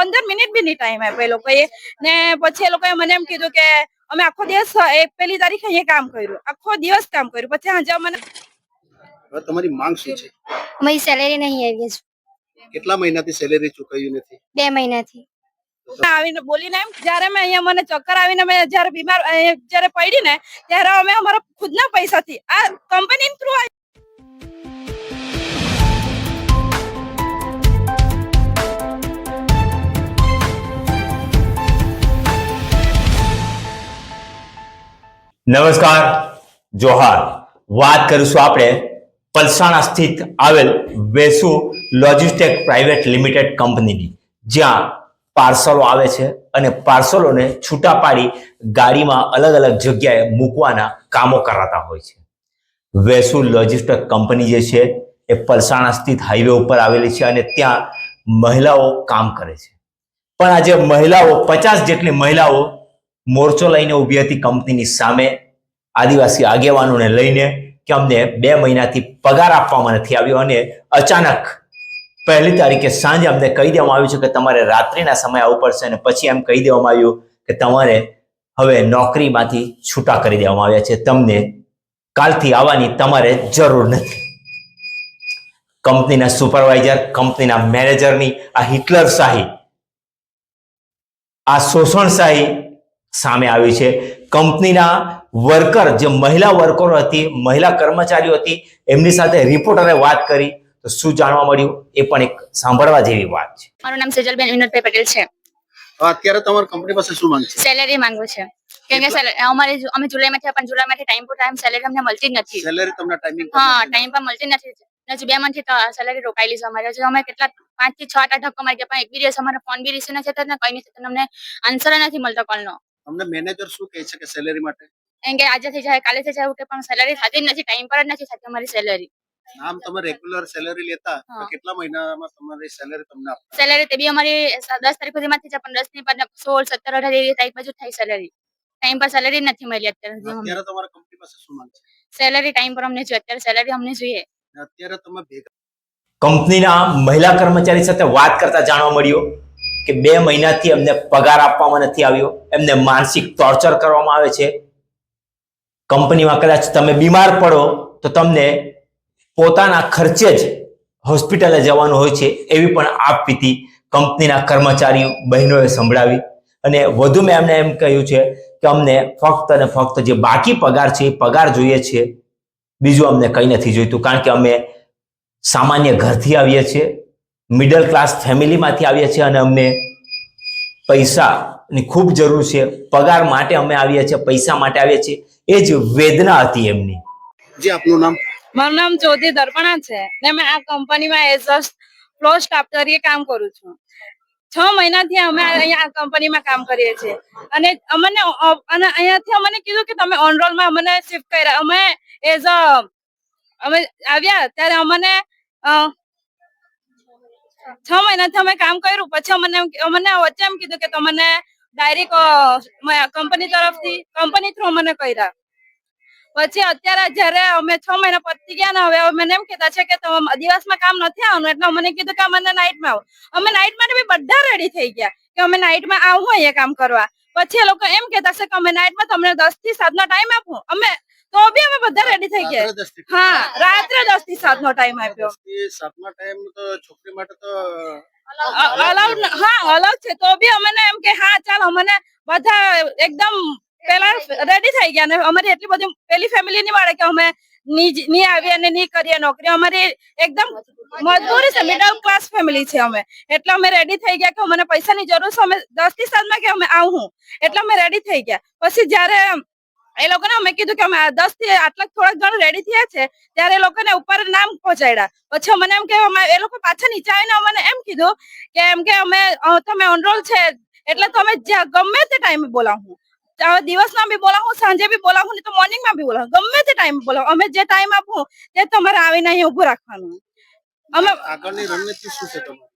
પંદર મિનિટ બી નહીં ટાઈમ આપ્યો એ લોકોએ. ને પછી એ લોકોએ મને એમ કીધું કે અમે આખો દિવસ પહેલી પેલી તારીખે અહીંયા કામ કર્યું. આખો દિવસ કામ કર્યું. પછી હાજર મને તમારી માંગ શું છે? અમારી સેલેરી નહીં આવી છે કેટલા મહિનાથી સેલેરી ચૂકવ્યું નથી? બે મહિનાથી. આવીને બોલીને એમ જયારે મેં અહીંયા મને ચક્કર આવીને મેં જયારે બીમાર અહીંયા જ્યારે પડી ને ત્યારે અમે અમારા ખુદના પૈસાથી આ કંપની થ્રુ નમસ્કાર, જોહાર. વાત કરીશું આપણે પલસાણા સ્થિત આવેલ વેસુ લોજિસ્ટિક પ્રાઇવેટ લિમિટેડ કંપનીની, જ્યાં પાર્સલો આવે છે અને પાર્સલોને છૂટા પાડી ગાડીમાં અલગ અલગ જગ્યાએ મૂકવાના કામો કરાતા હોય છે. વેસુ લોજિસ્ટિક કંપની જે છે, એ પલસાણા સ્થિત હાઈવે ઉપર આવેલી છે અને ત્યાં મહિલાઓ કામ કરે છે. પણ આજે મહિલાઓ, પચાસ જેટલી મહિલાઓ મોરચો લઈને ઊભી હતી કંપનીની સામે આદિવાસી આગેવાનોને લઈને કે અમને બે મહિનાથી પગાર આપવામાં નથી આવ્યો અને અચાનક પહેલી તારીખે સાંજે અમને કહી દેવામાં આવ્યું છે કે તમારે રાત્રિના સમય આવવું પડશે અને પછી એમ કહી દેવામાં આવ્યું કે તમારે હવે નોકરીમાંથી છૂટા કરી દેવામાં આવ્યા છે. તમને કાલથી આવવાની તમારે જરૂર નથી. કંપનીના સુપરવાઇઝર, કંપનીના મેનેજરની આ હિટલર શાહી, આ શોષણશાહી સામે આવી છે. કંપનીના વર્કર જે મહિલા વર્કરો હતી મહિલા કર્મચારીઓ હતી એમની સાથે રિપોર્ટરે વાત કરી. તો શું જાણવા મળ્યું? એ પણ એક સાંભળવા જેવી વાત છે. મારું નામ સેજલબેન વિનોદભાઈ પટેલ છે. અત્યારે તમારી કંપની પાસે શું માંગ છે? સેલેરી માંગુ છે. કેમ કે અમારે અમે જુલાઈમાંથી પણ જુલાઈમાંથી ટાઈમ ટુ ટાઈમ સેલેરી અમને મળતી જ નથી. સેલેરી તમને ટાઈમિંગ હા ટાઈમ પર મળતી નથી. હજુ બે મંથથી તો સેલેરી રોકાયેલી છે અમારે. હજુ અમે કેટલા પાંચથી છ આઠ ધક્કો મારી ગયા પણ એક બી દિવસ અમારો ફોન બી રિસીવ નથી થતો ને કઈ નહીં થતું અમને આન્સર નથી મળતો કોલનો તમને મેનેજર શું કહે છે કે સેલેરી માટે? એમ કે આજે થઈ જાય કાલે થઈ જાય ઉઠે પણ સેલેરી થતી જ નથી ટાઈમ પર જ નથી થતી અમારી સેલરી આમ તમે રેગ્યુલર સેલેરી લેતા તો કેટલા મહિનામાં તમારી સેલેરી તમને આપે સેલેરી તે બી અમારી 10 તારીખ સુધીમાં થઈ જાય પણ ની પર સોળ સત્તર અઢાર એવી તારીખ બાજુ થઈ સેલેરી ટાઈમ પર સેલેરી નથી મળી અત્યારે અત્યારે તમારા કંપની પાસે શું માંગ છે? સેલેરી ટાઈમ પર અમને જોઈએ અત્યારે સેલેરી અમને જોઈએ. અત્યારે તમે ભેગા કંપનીના મહિલા કર્મચારી સાથે વાત કરતા જાણવા મળ્યો કે બે મહિનાથી એમને પગાર આપવામાં નથી આવ્યો એમને માનસિક ટોર્ચર કરવામાં આવે છે. કંપનીમાં કદાચ તમે બીમાર પડો, તો તમને પોતાના ખર્ચે જ હોસ્પિટલે જવાનું હોય છે, એવી પણ આપવીતી કંપનીના કર્મચારી બહેનોએ સંભળાવી. અને વધુ મેં એમને એમ કહ્યું છે કે અમને ફક્ત અને ફક્ત જે બાકી પગાર છે, એ પગાર જોઈએ છે, બીજું અમને કંઈ નથી જોઈતું, કારણ કે અમે સામાન્ય ઘરથી આવીએ છીએ મિડલ ક્લાસ ફેમિલીમાંથી આવીએ છીએ અને અમને પૈસાની ખૂબ જરૂર છે. પગાર માટે અમે આવીએ છીએ પૈસા માટે આવીએ છીએ. એ જ વેદના હતી એમની. જે આપનું નામ? મારું નામ જ્યોતિ દર્પણા છે ને મેં આ કંપનીમાં એઝ અ ફ્લો સ્ટાફ તરીકે કામ કરું છું. છ મહિનાથી અમે અહીંયા આ કંપનીમાં કામ કરીએ છીએ. અને અમને અને અહીંયાથી અમને કીધું કે તમે ઓન રોલમાં અમને શિફ્ટ કર્યા. અમે એઝ અ અમે આવ્યા ત્યારે અમને અ, છ મહિનાથી અમે કામ કર્યું. પછી અમને અમને વચ્ચે એમ કીધું કે તમને ડાયરેક્ટ કંપની તરફથી કંપની થ્રુ મને કર્યા. પછી અત્યારે જયારે અમે છ મહિના પતી ગયા ને, હવે મને એમ કહેતા છે કે તમે દિવસમાં કામ નથી આવવાનું, એટલે મને કીધું કે અમને નાઇટમાં આવો. અમે નાઇટમાં બધા રેડી થઈ ગયા કે અમે નાઇટમાં આવું અહીંયા કામ કરવા. પછી એ લોકો એમ કેતા છે કે અમે નાઇટમાં તમને દસથી સાત નો ટાઈમ આપું. અમે તો બી અમે બધા રેડી થઈ ગયા. હા રાત્રે દસથી સાત નો ટાઈમ આપ્યો. સાત નો ટાઈમ તો છોકરી માટે તો અલાઉડ હા અલાઉડ છે. તો બી અમને એમ કે હા ચાલ અમને બધા એકદમ પેલા રેડી થઈ ગયા. ને અમારી એટલી બધી પેલી ફેમિલી ની મળે કે અમે ની આવી આવીએ અને ની કરીએ નોકરી. અમારી એકદમ મજબૂરી છે. મિડલ ક્લાસ ફેમિલી છે અમે. એટલે અમે રેડી થઈ ગયા કે અમને પૈસાની જરૂર છે. અમે દસથી સાતમાં કે અમે આવું. એટલે અમે રેડી થઈ ગયા. પછી જ્યારે એ લોકોને અમે કીધું કે અમે દસથી આટલા થોડાક જણ રેડી થયા છે, ત્યારે એ લોકોને ઉપર નામ પહોંચાડ્યા. પછી મને એમ કે અમે એ લોકો પાછા નીચે આવીને અમને એમ કીધું કે એમ કે અમે તમે ઓનરોલ છે, એટલે તમે ગમે તે ટાઈમે બોલાવું. દિવસમાં બી બોલાવું, સાંજે બી બોલાવું, નહીં તો મોર્નિંગમાં બી બોલાવું. ગમે તે ટાઈમ બોલાવું. અમે જે ટાઈમ આપું, તે તમારે આવીને અહીં ઊભું રાખવાનું. અમે આગળની રણનીતિ શું છે તમારી?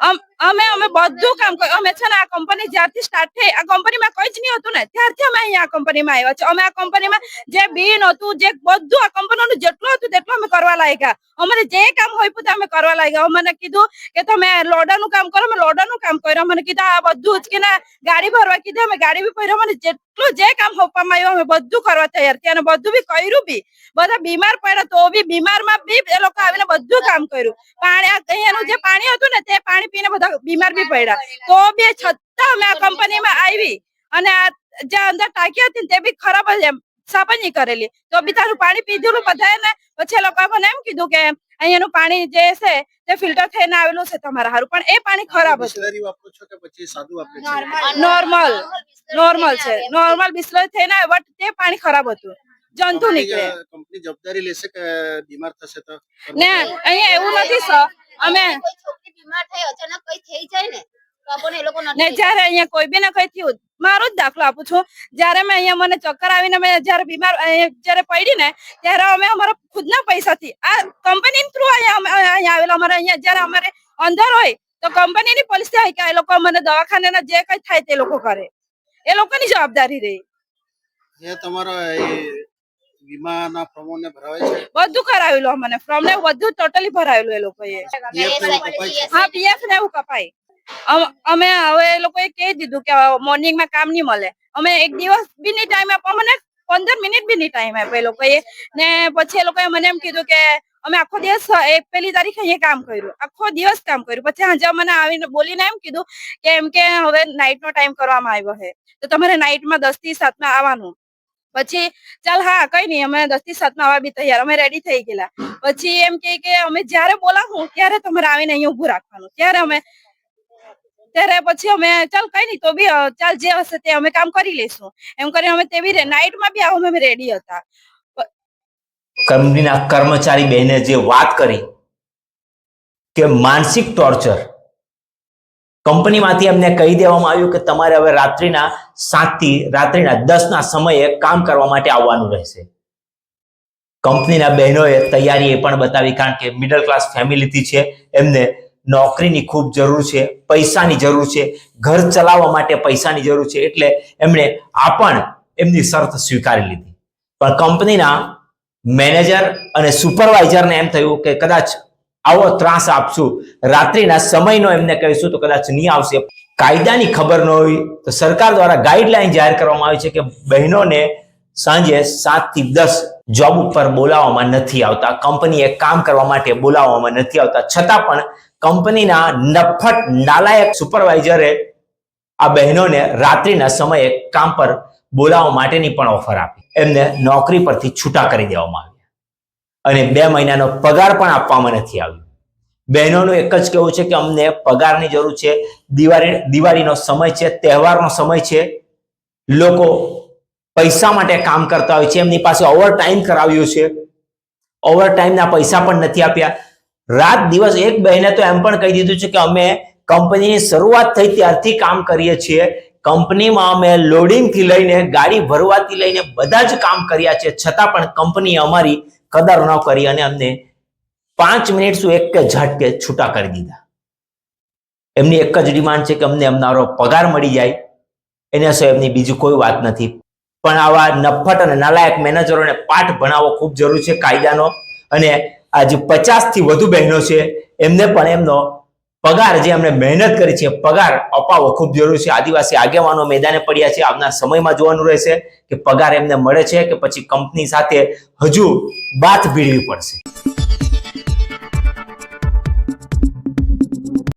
અમ- અમે બધું કામ કર્યું. અમે છે ને આ કંપની જ્યારથી સ્ટાર્ટ થઈ, આ કંપનીમાં કઈ જ નહીં હતું ને. ત્યારથી અમે અહીંયા આ કંપનીમાં આવ્યા છે અમે આ કંપનીમાં જે બિન હતું જે બધું આ કંપનીનું જેટલું હતું તેટલું અમે કરવા લાગ્યા. અમારે જે કામ હોય બધું અમે કરવા લાગ્યા. અમને કીધું કે તમે લોડરનું કામ કરો. અમે લોડરનું કામ કર્યું. અમને કીધું, આ બધું જ કે ના, ગાડી ભરવા કીધું. અમે ગાડી બી ભરી અમને જેટલું જે કામ સોંપવામાં આવ્યું, અમે બધું કરવા તૈયાર થયા. અને બધું બી કર્યું બી. બધા બીમાર પડ્યા તો બી. બીમારમાં બી એ લોકો આવીને બધું કામ કર્યું. પાણી અહીંયાનું જે પાણી હતું ને, તે પાણી પીને બધા બીમાર બી પડ્યા. તો બી છતાં અમે આ કંપનીમાં આવી અને આ જે અંદર ટાંકી હતી તે બી ખરાબ જ એમ સાફ નહીં કરેલી. તો બી તારું પાણી પીધેલું બધાએ ને પછી એ લોકોએ મને એમ કીધું કે અહીંયાનું પાણી જે છે તે ફિલ્ટર થઈને આવેલું છે તમારા હારું. પણ એ પાણી ખરાબ હતું. બિસ્લરી વાપરો છો કે પછી સાદું વાપરે છે? નોર્મલ. નોર્મલ. છે. નોર્મલ બિસ્લરી થઈને આવે બટ તે પાણી ખરાબ હતું. જંતુ નીકળે. કંપની જવાબદારી લેશે કે બીમાર થશે તો? ને અહીંયા એવું નથી સર. અમે કોઈ છોકરી બીમાર થઈ અચાનક કઈ થઈ જાય ને તો આપણને એ લોકો ને જયારે અહીંયા કોઈ બી ને કઈ થયું મારો જ દાખલો આપું છું. જયારે મેં અહીંયા મને ચક્કર આવીને મેં જયારે બીમાર અહીંયા જયારે પડી ને ત્યારે અમે અમારા ખુદના પૈસાથી આ કંપની થ્રુ અહીંયા અહીંયા આવેલા. અમારે અહીંયા જયારે અમારે અંદર હોય તો કંપનીની પોલિસી હોય કે એ લોકો મને દવાખાનાના જે કઈ થાય તે લોકો કરે. એ લોકોની જવાબદારી રહી. એ તમારા એ વીમાના પ્રમાણે ભરાવે છે? બધું કરાવેલું અમને. ફોર્મ ને બધું ટોટલી ભરાવેલું એ લોકોએ. હા પીએફ ને એવું કપાય. અમે હવે એ લોકોએ કહી દીધું કે મોર્નિંગમાં કામ નહીં મળે. અમે એક દિવસ બી ની ટાઈમ આપો મને પંદર મિનિટ બી ની ટાઈમ આપ્યો એ લોકોએ. ને પછી એ લોકોએ મને એમ કીધું કે અમે આખો દિવસ પેલી તારીખે અહીંયા કામ કર્યું. આખો દિવસ કામ કર્યું. પછી આજે મને આવીને બોલીને એમ કીધું કે એમ કે હવે નાઇટ નો ટાઈમ કરવામાં આવ્યો છે. તો તમારે નાઇટમાં દસથી સાતમાં આવવાનું. પછી ચાલ હા, કઈ નહીં અમે દસથી સાતમાં બી તૈયાર, અમે રેડી થઈ ગયેલા. પછી એમ કે કે અમે જ્યારે બોલાવું, ત્યારે તમારે આવીને અહીંયા ઊભું રાખવાનું. ત્યારે અમે, ત્યારે પછી અમે, ચાલ કઈ નહીં તો બી ચાલ જે હશે તે અમે કામ કરી લઈશું. એમ કરીને અમે તેવી નાઇટમાં બી આવું અમે રેડી હતા. કંપનીના કર્મચારી બહેને જે વાત કરી, કે માનસિક ટોર્ચર કંપનીમાંથી એમને કહી દેવામાં આવ્યું કે તમારે હવે રાત્રિના સાતથી, રાત્રિના દસના સમયે કામ કરવા માટે આવવાનું રહેશે. કંપનીના બહેનોએ તૈયારી એ પણ બતાવી કારણ કે મિડલ ક્લાસ ફેમિલીથી છે, એમને નોકરીની ખૂબ જરૂર છે, પૈસાની જરૂર છે, ઘર ચલાવવા માટે પૈસાની જરૂર છે, એટલે એમણે આ પણ એમની શરત સ્વીકારી લીધી. પણ કંપનીના મેનેજર અને સુપરવાઇઝરને એમ થયું કે કદાચ આવો ત્રાસ આપશું. રાત્રિના સમયનો એમને કહીશું તો કદાચ નહીં આવશે. કાયદાની ખબર ન હોય તો સરકાર દ્વારા ગાઈડલાઈન જાહેર કરવામાં આવી છે કે બહેનોને સાંજે સાતથી દસ જોબ ઉપર બોલાવવામાં નથી આવતા. કંપનીએ કામ કરવા માટે બોલાવવામાં નથી આવતા. છતાં પણ કંપનીના નફટ નાલાયક સુપરવાઇઝરે આ બહેનોને રાત્રિના સમયે કામ પર બોલાવવા માટેની પણ ઓફર આપી. એમને નોકરી પરથી છૂટા કરી દેવામાં આવ્યા અને બે મહિનાનો પગાર પણ આપવામાં નથી આવ્યો. બહેનોનું એક જ કહેવું છે કે અમને પગારની જરૂર છે, દિવાળી, દિવાળીનો સમય છે, તહેવારનો સમય છે. લોકો પૈસા માટે કામ કરતા હોય છે, એમની પાસે ઓવર ટાઈમ કરાવ્યું છે. ઓવર ટાઈમના પૈસા પણ નથી આપ્યા. રાત દિવસ એક બહેને તો એમ પણ કહી દીધું છે કે અમે કંપનીની શરૂઆત થઈ ત્યારથી કામ કરીએ છીએ. કંપનીમાં અમે લોડિંગથી લઈને, ગાડી ભરવાથી લઈને બધા જ કામ કર્યા છે. છતાં પણ કંપનીએ અમારી કદર ન કરી અને અમને પાંચ મિનિટ શું એક જ ઝટકે છૂટા કરી દીધા. એમની એક જ ડિમાન્ડ છે કે અમને અમારો પગાર મળી જાય. એના સિવાય એમની બીજી કોઈ વાત નથી. પણ આવા નફટ અને નાલાયક મેનેજરોને પાઠ ભણાવવો ખૂબ જરૂરી છે, કાયદાનો. અને આ જે પચાસ વધુ બહેનો છે, એમને પણ એમનો પગાર જે એમણે મહેનત કરી છે, પગાર અપાવવો ખૂબ જરૂરી છે. આદિવાસી આગેવાનો મેદાને પડ્યા છે. આવનાર સમયમાં જોવાનું રહેશે કે પગાર એમને મળે છે કે પછી કંપની સાથે હજુ બાથ ભીડવી પડશે.